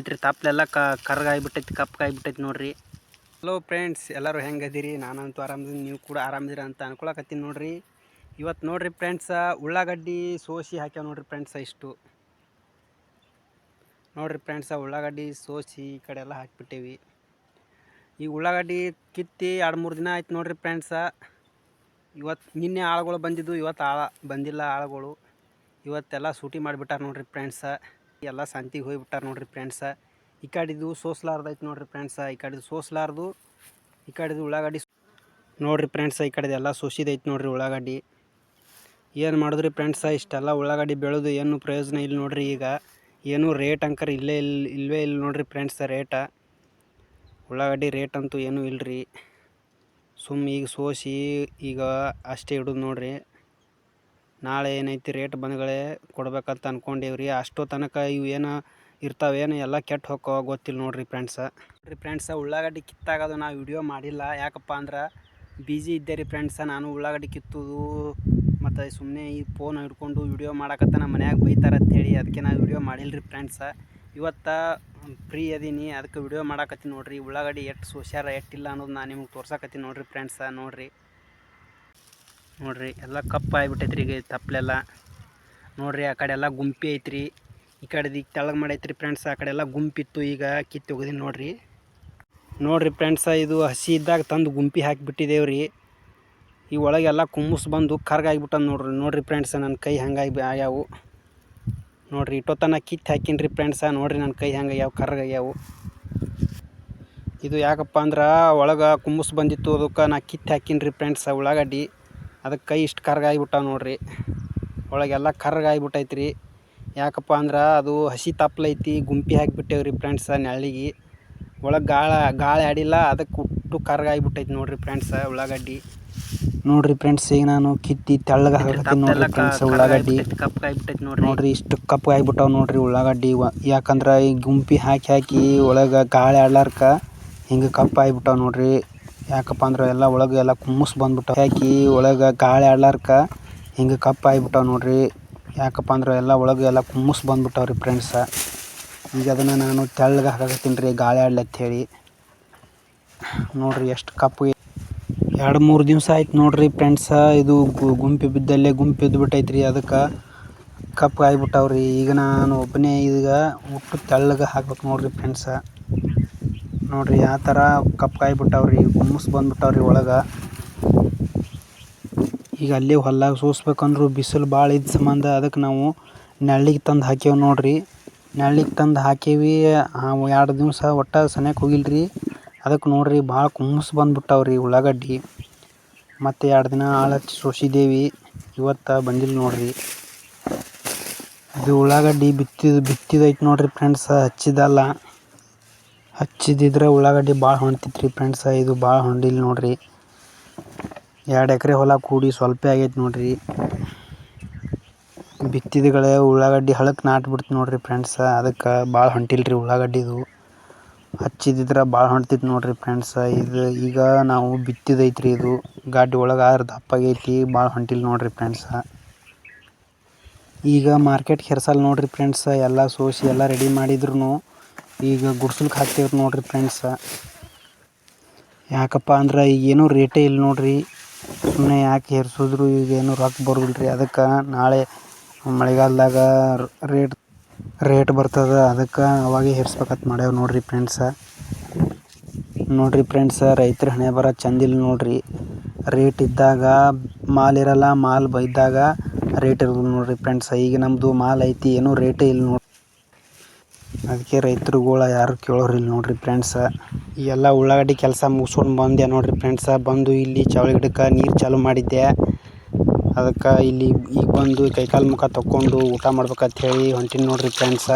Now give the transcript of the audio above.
ಐತ್ರಿ ತಪ್ಪಲೆಲ್ಲ ಕ ಕರ್ಗಾಗ್ಬಿಟ್ಟೈತಿ ಕಪ್ಪಗಾಗ್ಬಿಟ್ಟೈತಿ ನೋಡ್ರಿ. ಹಲೋ ಫ್ರೆಂಡ್ಸ್ ಎಲ್ಲರೂ ಹೆಂಗೆ ಅದೀರಿ ನಾನಂತೂ ಆರಾಮದೀನಿ, ನೀವು ಕೂಡ ಆರಾಮದಿರ ಅಂತ ಅನ್ಕೊಳಕತ್ತೀನಿ ನೋಡ್ರಿ. ಇವತ್ತು ನೋಡ್ರಿ ಫ್ರೆಂಡ್ಸ ಉಳ್ಳಾಗಡ್ಡಿ ಸೋಸಿ ಹಾಕ್ಯಾವ ನೋಡ್ರಿ ಫ್ರೆಂಡ್ಸ ಇಷ್ಟು. ನೋಡ್ರಿ ಫ್ರೆಂಡ್ಸ ಉಳ್ಳಾಗಡ್ಡಿ ಸೋಸಿ ಈ ಕಡೆ ಎಲ್ಲ ಹಾಕಿಬಿಟ್ಟೇವಿ. ಈ ಉಳ್ಳಾಗಡ್ಡಿ ಕಿತ್ತಿ ಎರಡು ಮೂರು ದಿನ ಆಯ್ತು ನೋಡ್ರಿ ಫ್ರೆಂಡ್ಸ ಇವತ್ತು ನಿನ್ನೆ ಆಳುಗಳು ಬಂದಿದ್ದು ಇವತ್ತು ಆಳ, ಬಂದಿಲ್ಲ ಆಳುಗಳು. ಇವತ್ತೆಲ್ಲ ಸೂಟಿ ಮಾಡಿಬಿಟ್ಟಾರ ನೋಡ್ರಿ ಫ್ರೆಂಡ್ಸ ಎಲ್ಲ ಸಂತಿಗೆ ಹೋಗಿಬಿಟ್ಟಾರ ನೋಡ್ರಿ ಫ್ರೆಂಡ್ಸ ಈ ಕಡೆದು ಸೋಸ್ಲಾರ್ದೈತೆ ನೋಡ್ರಿ ಫ್ರೆಂಡ್ಸ ಈ ಕಡಿದು ಸೋಸ್ಲಾರ್ದು, ಈ ಕಡಿದು ಉಳ್ಳಾಗಡ್ಡಿ ನೋಡ್ರಿ ಫ್ರೆಂಡ್ಸ ಈ ಕಡೆದು ಎಲ್ಲ ಸೋಸಿದೈತೆ ನೋಡ್ರಿ ಉಳ್ಳಾಗಡ್ಡಿ. ಏನು ಮಾಡಿದ್ರಿ ಫ್ರೆಂಡ್ಸ ಇಷ್ಟೆಲ್ಲ ಉಳ್ಳಾಗಡ್ಡಿ ಬೆಳೆದು ಏನು ಪ್ರಯೋಜನ ಇಲ್ಲ ನೋಡ್ರಿ ಈಗ. ಏನು ರೇಟ್ ಅಂಕರ್ ಇಲ್ಲೇ ಇಲ್ಲ ಇಲ್ಲವೇ ಇಲ್ಲ ನೋಡ್ರಿ ಫ್ರೆಂಡ್ಸ ರೇಟ ಉಳ್ಳಾಗಡ್ಡಿ ರೇಟ್ ಅಂತೂ ಏನೂ ಇಲ್ಲರಿ ಸುಮ್ಮ ಈಗ ಸೋಸಿ ಈಗ ಅಷ್ಟೇ ಇಡೋದು ನೋಡ್ರಿ. ನಾಳೆ ಏನೈತಿ ರೇಟ್ ಬಂದ್ಗಳೇ ಕೊಡ್ಬೇಕಂತ ಅನ್ಕೊಂಡೇವ್ರಿ. ಅಷ್ಟು ತನಕ ಇವು ಏನು ಇರ್ತಾವೇನು ಎಲ್ಲ ಕೆಟ್ಟು ಹೋಕ್ಕೋ ಗೊತ್ತಿಲ್ಲ ನೋಡಿರಿ ಫ್ರೆಂಡ್ಸ ರೀ ಫ್ರೆಂಡ್ಸ ಉಳ್ಳಾಗಡ್ಡಿ ಕಿತ್ತಾಗೋದು ನಾವು ವಿಡಿಯೋ ಮಾಡಿಲ್ಲ. ಯಾಕಪ್ಪ ಅಂದ್ರೆ ಬಿಜಿ ಇದ್ದೆ ರೀ ಫ್ರೆಂಡ್ಸ ನಾನು ಉಳ್ಳಾಗಡ್ಡಿ ಕಿತ್ತುದು ಮತ್ತು ಸುಮ್ಮನೆ ಈ ಫೋನ್ ಹಿಡ್ಕೊಂಡು ವಿಡಿಯೋ ಮಾಡಕತ್ತ ನಮ್ಮ ಮನ್ಯಾಗ ಬೈತಾರೆ ಅಂತೇಳಿ ಅದಕ್ಕೆ ನಾವು ವಿಡಿಯೋ ಮಾಡಿಲ್ಲ ರೀ ಫ್ರೆಂಡ್ಸ ಇವತ್ತು ಫ್ರೀ ಅದೀನಿ, ಅದಕ್ಕೆ ವಿಡಿಯೋ ಮಾಡಕತ್ತೀನಿ ನೋಡ್ರಿ. ಉಳ್ಳಾಗಡ್ಡಿ ಎಷ್ಟು ಸೋಸ್ಯಾರ ಎಷ್ಟಿಲ್ಲ ಅನ್ನೋದು ನಾನು ನಿಮ್ಗೆ ತೋರ್ಸಕತ್ತೀನಿ ನೋಡಿರಿ ಫ್ರೆಂಡ್ಸ ನೋಡ್ರಿ. ನೋಡ್ರಿ, ಎಲ್ಲ ಕಪ್ಪ ಆಗಿಬಿಟ್ಟೈತ್ರಿ ಈಗ ತಪ್ಪಲೆಲ್ಲ ನೋಡ್ರಿ, ಆ ಕಡೆ ಎಲ್ಲ ಗುಂಪಿ ಐತ್ರಿ. ಈ ಕಡೆದು ಈಗ ತೆಳಗೆ ಮಾಡೈತ್ರಿ ಫ್ರೆಂಡ್ಸ್ ಆ ಕಡೆ ಎಲ್ಲ ಗುಂಪಿತ್ತು ಈಗ ಕಿತ್ತು ಹೋಗಿದೀನಿ ನೋಡ್ರಿ. ನೋಡ್ರಿ ಫ್ರೆಂಡ್ಸ ಇದು ಹಸಿ ಇದ್ದಾಗ ತಂದು ಗುಂಪಿ ಹಾಕಿಬಿಟ್ಟಿದ್ದೇವ್ರಿ ಈ ಒಳಗೆಲ್ಲ ಕುಮ್ಮಸ್ ಬಂದು ಕರ್ಗಾಗಿಬಿಟ್ಟದ ನೋಡ್ರಿ ನೋಡ್ರಿ ಫ್ರೆಂಡ್ಸ ನನ್ನ ಕೈ ಹಂಗಾಗಿ ಆಗ್ಯಾವು. ನೋಡ್ರಿ ಇಟ್ಟೋತನ ಕಿತ್ತು ಹಾಕಿನ್ರಿ ಫ್ರೆಂಡ್ಸ ನೋಡ್ರಿ ನನ್ನ ಕೈ ಹಂಗಾಗ್ಯಾವ ಕರ್ಗಾಗ್ಯಾವು ಇದು ಯಾಕಪ್ಪ ಅಂದ್ರೆ ಒಳಗೆ ಕುಮ್ಮಸ್ ಬಂದಿತ್ತು, ಅದಕ್ಕೆ ನಾ ಕಿತ್ತು ಹಾಕಿನ್ರಿ ಫ್ರೆಂಡ್ಸ ಉಳ್ಳಾಗಡ್ಡಿ. ಅದಕ್ಕೆ ಕೈ ಇಷ್ಟು ಕರ್ಗಾಗಿಬಿಟ್ಟಾವ ನೋಡ್ರಿ. ಒಳಗೆಲ್ಲ ಕರ್ಗಾಗಿಬಿಟ್ಟೈತ್ರಿ. ಯಾಕಪ್ಪ ಅಂದ್ರೆ ಅದು ಹಸಿ ತಪ್ಪಲೈತಿ ಗುಂಪಿ ಹಾಕಿಬಿಟ್ಟೇವ್ರಿ ಫ್ರೆಂಡ್ಸ ನೆಳ್ಳಿಗೆ. ಒಳಗೆ ಗಾಳ ಗಾಳಿ ಆಡಿಲ್ಲ ಅದಕ್ಕೆ ಉಟ್ಟು ಕರ್ಗಾಗಿಬಿಟ್ಟೈತಿ ನೋಡ್ರಿ ಫ್ರೆಂಡ್ಸ ಉಳ್ಳಾಗಡ್ಡಿ. ನೋಡ್ರಿ ಫ್ರೆಂಡ್ಸ್ ಈಗ ನಾನು ಕಿತ್ತಿ ತೆಳ್ಳಗೆ ಹಾಕತ್ತೀನಿ ನೋಡ್ರಿ ಫ್ರೆಂಡ್ಸ್ ಉಳ್ಳಾಗಡ್ಡಿ. ನೋಡ್ರಿ. ಇಷ್ಟು ಕಪ್ ಆಗಿಬಿಟ್ಟಾವ ನೋಡ್ರಿ ಉಳ್ಳಾಗಡ್ಡಿ. ಯಾಕಂದ್ರೆ ಈ ಗುಂಪಿ ಹಾಕಿ ಹಾಕಿ ಒಳಗೆ ಗಾಳಿ ಆಡ್ಲಾರ್ಕ ಹಿಂಗೆ ಕಪ್ಪು ಆಗಿಬಿಟ್ಟಾವ ನೋಡ್ರಿ. ಯಾಕಪ್ಪ ಅಂದ್ರೆ ಎಲ್ಲ ಒಳಗೆ ಎಲ್ಲ ಕುಮ್ಮಸ್ ಬಂದ್ಬಿಟ್ಟಾವ. ಯಾಕಿ ಒಳಗೆ ಗಾಳಿ ಆಡ್ಲಾರ್ಕ ಹಿಂಗೆ ಕಪ್ಪು ಆಗಿಬಿಟ್ಟಾವ ನೋಡ್ರಿ. ಯಾಕಪ್ಪ ಅಂದ್ರೆ ಎಲ್ಲ ಒಳಗೆ ಎಲ್ಲ ಕುಮ್ಮಸ್ ಬಂದ್ಬಿಟ್ಟಾವ ರೀ ಫ್ರೆಂಡ್ಸ ಈಗ ಅದನ್ನು ನಾನು ತೆಳ್ಳಗೆ ಹಾಕತ್ತೀನಿ ರೀ ಗಾಳಿ ಆಡ್ಲತ್ತ ಹೇಳಿ. ನೋಡ್ರಿ ಎಷ್ಟು ಕಪ್ಪು ಎರಡು ಮೂರು ದಿವಸ ಆಯ್ತು ನೋಡ್ರಿ ಫ್ರೆಂಡ್ಸ ಇದು ಗುಂಪಿ ಬಿದ್ದಲ್ಲೇ ಗುಂಪು ಬಿದ್ದು ಬಿಟ್ಟೈತ್ರಿ ಅದಕ್ಕೆ ಕಪ್ಪು ಆಗಿಬಿಟ್ಟಾವ್ರಿ. ಈಗ ನಾನು ಒಬ್ಬನೇ ಈಗ ಉಟ್ಟು ತೆಳ್ಳಗೆ ಹಾಕ್ಬೇಕು ನೋಡ್ರಿ ಫ್ರೆಂಡ್ಸ ನೋಡ್ರಿ, ಆ ಥರ ಕಪ್ಕಾಯಿ ಬಿಟ್ಟಾವ್ರಿ ಗುಮ್ಮಸ್ ಬಂದ್ಬಿಟ್ಟಾವ್ರಿ ಒಳಗೆ. ಈಗ ಅಲ್ಲೇ ಹೊಲ್ದಾಗ ಸೂಸ್ಬೇಕಂದ್ರೂ ಬಿಸಿಲು ಭಾಳ ಇದ್ದ ಸಂಬಂಧ ಅದಕ್ಕೆ ನಾವು ನೆಳ್ಳಿಗೆ ತಂದು ಹಾಕೇವೆ ನೋಡ್ರಿ. ನೆಳ್ಳಿಗೆ ತಂದು ಹಾಕೀವಿ ಎರಡು ದಿವಸ ಒಟ್ಟು ಸನಿಯಕ್ಕೆ ಹೋಗಿಲ್ರಿ. ಅದಕ್ಕೆ ನೋಡ್ರಿ ಭಾಳ ಕುಮ್ಮಸ್ ಬಂದ್ಬಿಟ್ಟಾವ್ರಿ ಉಳ್ಳಾಗಡ್ಡಿ. ಮತ್ತು ಎರಡು ದಿನ ಹಚ್ಚಿ ಸೋಸಿದ್ದೇವಿ ಇವತ್ತು ಬಂದಿಲ್ಲ ನೋಡ್ರಿ. ಇದು ಉಳ್ಳಾಗಡ್ಡಿ ಬಿತ್ತಿದ ಬಿತ್ತಿದೈತೆ ನೋಡ್ರಿ ಫ್ರೆಂಡ್ಸ ಹಚ್ಚಿದಲ್ಲ ಹಚ್ಚಿದಿದ್ರೆ ಉಳ್ಳಾಗಡ್ಡಿ ಭಾಳ ಹೊಂಟಿತ್ರಿ ಫ್ರೆಂಡ್ಸ ಇದು ಭಾಳ ಹೊಂಡಿಲ್ಲ ನೋಡ್ರಿ. ಎರಡು ಎಕರೆ ಹೊಲ ಕೂಡಿ ಸ್ವಲ್ಪ ಆಗೈತೆ ನೋಡ್ರಿ. ಬಿತ್ತಿದಗಳೇ ಉಳ್ಳಾಗಡ್ಡಿ ಹಳಕ್ಕೆ ನಾಟ್ಬಿಡ್ತು ನೋಡ್ರಿ ಫ್ರೆಂಡ್ಸ ಅದಕ್ಕೆ ಭಾಳ ಹೊಂಟಿಲ್ರಿ ಉಳ್ಳಾಗಡ್ಡಿದು. ಹಚ್ಚಿದಿದ್ರೆ ಭಾಳ ಹೊಂಟ್ತಿತ್ತು ನೋಡ್ರಿ ಫ್ರೆಂಡ್ಸ ಇದು ಈಗ ನಾವು ಬಿತ್ತಿದೈತ್ರಿ ಇದು. ಗಾಡಿ ಒಳಗೆ ಆದ್ರೆ ದಪ್ಪಾಗೈತಿ ಭಾಳ ಹೊಂಟಿಲ್ಲ ನೋಡ್ರಿ ಫ್ರೆಂಡ್ಸ ಈಗ ಮಾರ್ಕೆಟ್ಗೆ ಹೆರ್ಸಲ್ಲ ನೋಡ್ರಿ ಫ್ರೆಂಡ್ಸ ಎಲ್ಲ ಸೋಸಿ ಎಲ್ಲ ರೆಡಿ ಮಾಡಿದ್ರು ಈಗ ಗುಡ್ಸಲ್ಗೆ ಹಾಕ್ತೇವ್ರಿ ನೋಡ್ರಿ ಫ್ರೆಂಡ್ಸ ಯಾಕಪ್ಪ ಅಂದ್ರೆ ಈಗೇನು ರೇಟೇ ಇಲ್ಲ ನೋಡ್ರಿ. ಸುಮ್ಮನೆ ಯಾಕೆ ಹೇರ್ಸಿದ್ರು ಈಗೇನು ರೊಕ್ಕ ಬರೋಲ್ರಿ ಅದಕ್ಕೆ ನಾಳೆ ಮಳೆಗಾಲದಾಗ ರೇಟ್ ರೇಟ್ ಬರ್ತದೆ. ಅದಕ್ಕೆ ಅವಾಗೆ ಹೇರ್ಸ್ಬೇಕಂತ ಮಾಡ್ಯಾವ ನೋಡ್ರಿ ಫ್ರೆಂಡ್ಸ ನೋಡ್ರಿ ಫ್ರೆಂಡ್ಸ ರೈತರ ಹಣೆ ಬರ ಚಂದಿಲ್ಲ ನೋಡ್ರಿ. ರೇಟ್ ಇದ್ದಾಗ ಮಾಲ್ ಇರಲ್ಲ, ಮಾಲ್ ಬೈದಾಗ ರೇಟ್ ಇರೋದು ನೋಡ್ರಿ ಫ್ರೆಂಡ್ಸ ಈಗ ನಮ್ಮದು ಮಾಲ್ ಐತಿ, ಏನೂ ರೇಟೇ ಇಲ್ಲ ನೋಡಿ ಅದಕ್ಕೆ ರೈತರುಗಳ ಯಾರು ಕೇಳೋರಿಲ್ಲ ನೋಡ್ರಿ ಫ್ರೆಂಡ್ಸ ಎಲ್ಲ ಉಳ್ಳಾಗಡ್ಡಿ ಕೆಲಸ ಮುಗಿಸ್ಕೊಂಡು ಬಂದೆ ನೋಡ್ರಿ ಫ್ರೆಂಡ್ಸ ಬಂದು ಇಲ್ಲಿ ಚಾವಳಿ ಗಿಡಕ್ಕೆ ನೀರು ಚಾಲು ಮಾಡಿದ್ದೆ. ಅದಕ್ಕೆ ಇಲ್ಲಿ ಈಗ ಬಂದು ಕೈಕಾಲು ಮುಖ ತೊಗೊಂಡು ಊಟ ಮಾಡ್ಬೇಕಂತ ಹೇಳಿ ಹೊಂಟೀನಿ ನೋಡ್ರಿ ಫ್ರೆಂಡ್ಸ